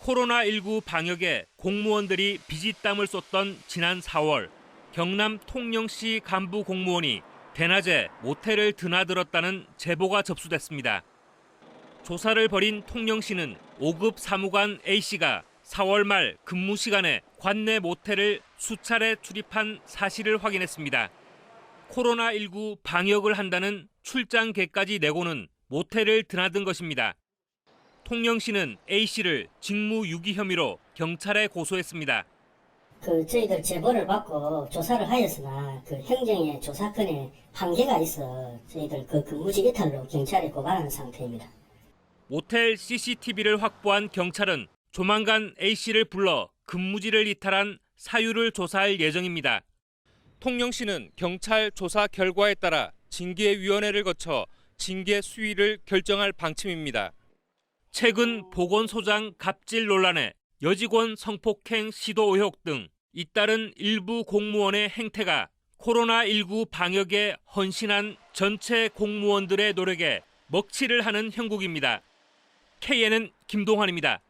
코로나19 방역에 공무원들이 비지땀을 쏟던 지난 4월 경남 통영시 간부 공무원이 대낮에 모텔을 드나들었다는 제보가 접수됐습니다. 조사를 벌인 통영시는 5급 사무관 A씨가 4월 말 근무 시간에 관내 모텔을 수차례 출입한 사실을 확인했습니다. 코로나19 방역을 한다는 출장계까지 내고는 모텔을 드나든 것입니다. 통영시는 A씨를 직무유기 혐의로 경찰에 고소했습니다. 그 저희들 제보를 받고 조사를 하였으나 그 행정의 조사권에 한계가 있어 저희들 그 근무지 이탈로 경찰에 고발하는 상태입니다. 모텔 CCTV를 확보한 경찰은 조만간 A씨를 불러 근무지를 이탈한 사유를 조사할 예정입니다. 통영시는 경찰 조사 결과에 따라 징계위원회를 거쳐 징계 수위를 결정할 방침입니다. 최근 보건소장 갑질 논란에 여직원 성폭행 시도 의혹 등 잇따른 일부 공무원의 행태가 코로나19 방역에 헌신한 전체 공무원들의 노력에 먹칠을 하는 형국입니다. KNN 김동환입니다.